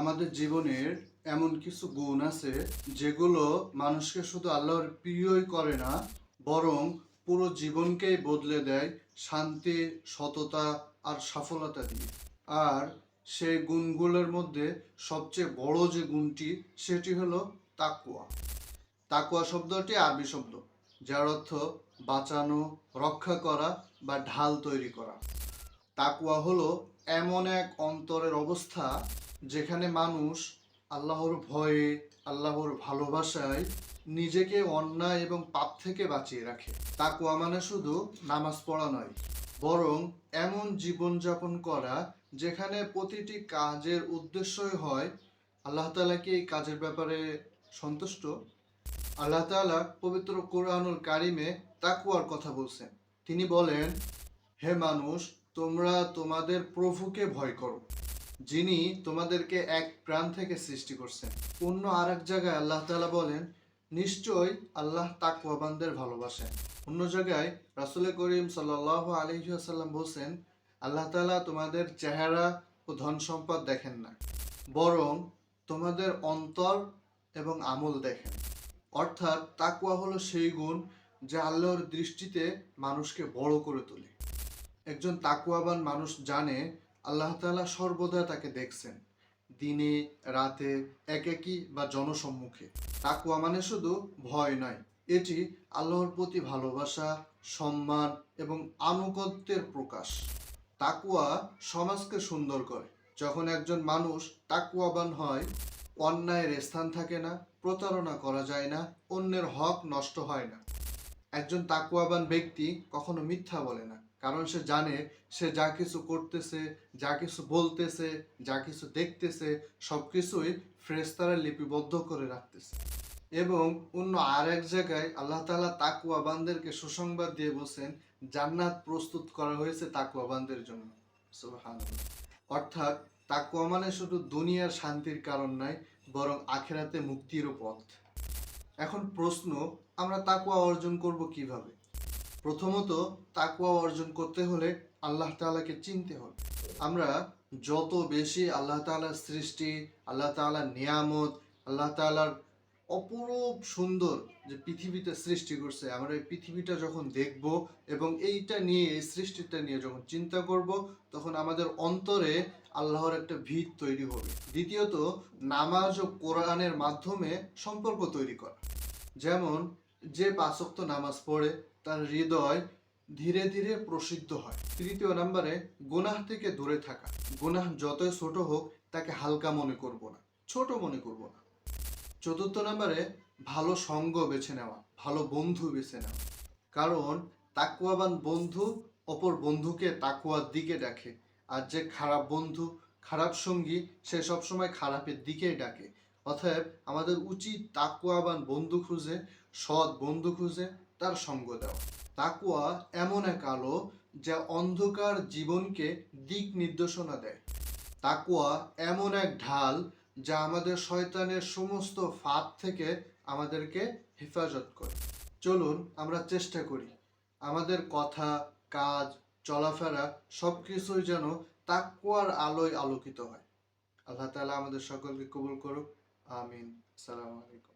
আমাদের জীবনের এমন কিছু গুণ আছে যেগুলো মানুষকে শুধু আল্লাহর প্রিয়ই করে না, বরং পুরো জীবনকেই বদলে দেয় শান্তি, সততা আর সফলতা দিয়ে। আর সেই গুণগুলোর মধ্যে সবচেয়ে বড় যে গুণটি, সেটি হলো তাকুয়া তাকুয়া শব্দটি আরবি শব্দ, যার অর্থ বাঁচানো, রক্ষা করা বা ঢাল তৈরি করা। তাকুয়া হলো এমন এক অন্তরের অবস্থা যেখানে মানুষ আল্লাহর ভয়ে, আল্লাহর ভালোবাসায় নিজেকে অন্যায় এবং পাপ থেকে বাঁচিয়ে রাখে। তাকুয়া মানে শুধু নামাজ পড়া নয়, বরং এমন জীবনযাপন করা যেখানে প্রতিটি কাজের উদ্দেশ্যই হয়, আল্লাহ তালা কি এই কাজের ব্যাপারে সন্তুষ্ট? আল্লাহ তাআলা পবিত্র কোরআনুল কারিমে তাকুয়ার কথা বলছেন। তিনি বলেন, হে মানুষ, তোমরা তোমাদের প্রভুকে ভয় করো। যিনি তোমাদেরকে এক প্রাণ থেকে সৃষ্টি করছেন। অন্য আর এক জায়গায় আল্লাহ তাআলা বলেন নিশ্চয় আল্লাহ তাকুয়াবানদের ভালোবাসেন। অন্য জায়গায় রাসুল করিম সাল্লাহ আলহিহাসাল্লাম বলছেন, আল্লাহ তাআলা তোমাদের চেহারা ও ধন সম্পদ দেখেন না, বরং তোমাদের অন্তর এবং আমল দেখেন। অর্থাৎ তাকুয়া হলো সেই গুণ যা আল্লাহর দৃষ্টিতে মানুষকে বড় করে তোলে। একজন তাকুয়াবান মানুষ জানে আল্লাহ তাআলা সর্বদা তাকে দেখছেন, দিনে, রাতে একাকী বা জনসম্মুখে। তাকুয়া মানে শুধু ভয় নয়, এটি আল্লাহর প্রতি ভালোবাসা, সম্মান এবং আনুগত্যের প্রকাশ। তাকুয়া সমাজকে সুন্দর করে। যখন একজন মানুষ তাকুয়াবান হয়, অন্যায়ের স্থান থাকে না, প্রতারণা করা যায় না, অন্যের হক নষ্ট হয় না। একজন তাকুয়াবান ব্যক্তি কখনো মিথ্যা বলে না। কারণ সে জানে, সে যা কিছু করতেছে, যা কিছু বলতেছে, যা কিছু দেখতেছে সব কিছুই ফ্রেস্তারা লিপিবদ্ধ করে রাখতেছে। এবং অন্য আর এক জায়গায় আল্লাহ তাআলা তাকুয়াবানদেরকে সুসংবাদ দিয়ে বলছেন, জান্নাত প্রস্তুত করা হয়েছে তাকুয়াবানদের জন্য। অর্থাৎ তাকুয়া মানে শুধু দুনিয়ার শান্তির কারণ নয় বরং আখেরাতে মুক্তিরও পথ। এখন প্রশ্ন, আমরা তাকুয়া অর্জন করব কীভাবে? প্রথমত তাকুয়া অর্জন করতে হলে আল্লাহ তাআলাকে চিনতে হবে। আমরা যত বেশি আল্লাহ তাআলার সৃষ্টি, আল্লাহ তাআলার নিয়ামত, আল্লাহ তাআলার অপরূপ সুন্দর যে পৃথিবীটা সৃষ্টি করছে, আমরা এই পৃথিবীটা যখন দেখব এবং এইটা নিয়ে, এই সৃষ্টিটা নিয়ে যখন চিন্তা করব, তখন আমাদের অন্তরে আল্লাহর একটা ভিত তৈরি হবে। দ্বিতীয়ত, নামাজ ও কোরআনের মাধ্যমে সম্পর্ক তৈরি করা। যেমন যে পাঁচক্ত নামাজ পড়ে, তার হৃদয় ধীরে ধীরে প্রসিদ্ধ হয়। তৃতীয় নম্বরে, গুনাহ থেকে দূরে থাকা। গুনাহ যতই ছোট হোক, তাকে হালকা মনে করব না, ছোট মনে করব না। চতুর্থ নম্বরে, ভালো সঙ্গ বেছে নেওয়া, ভালো বন্ধু বেছে নেওয়া। কারণ তাকুয়াবান বন্ধু অপর বন্ধুকে তাকুয়ার দিকে ডাকে, আর যে খারাপ বন্ধু, খারাপ সঙ্গী, সে সবসময় খারাপের দিকেই ডাকে। অতএব, আমাদের উচিত তাকুয়াবান বন্ধু খুঁজে সৎ বন্ধু খুঁজে তার সঙ্গ দাও। তাকুয়া এমন এক আলো যা অন্ধকার জীবনকে দিক নির্দেশনা দেয়। তাকুয়া এমন এক ঢাল যা আমাদের শয়তানের সমস্ত ফাঁদ থেকে আমাদেরকে হেফাজত করে। চলুন আমরা চেষ্টা করি। আমাদের কথা, কাজ, চলাফেরা সব কিছুই যেন তাকুয়ার আলোয় আলোকিত হয়। আল্লাহ তাআলা আমাদের সকলকে কবুল করুক। আমিন। সালাম আলাইকুম।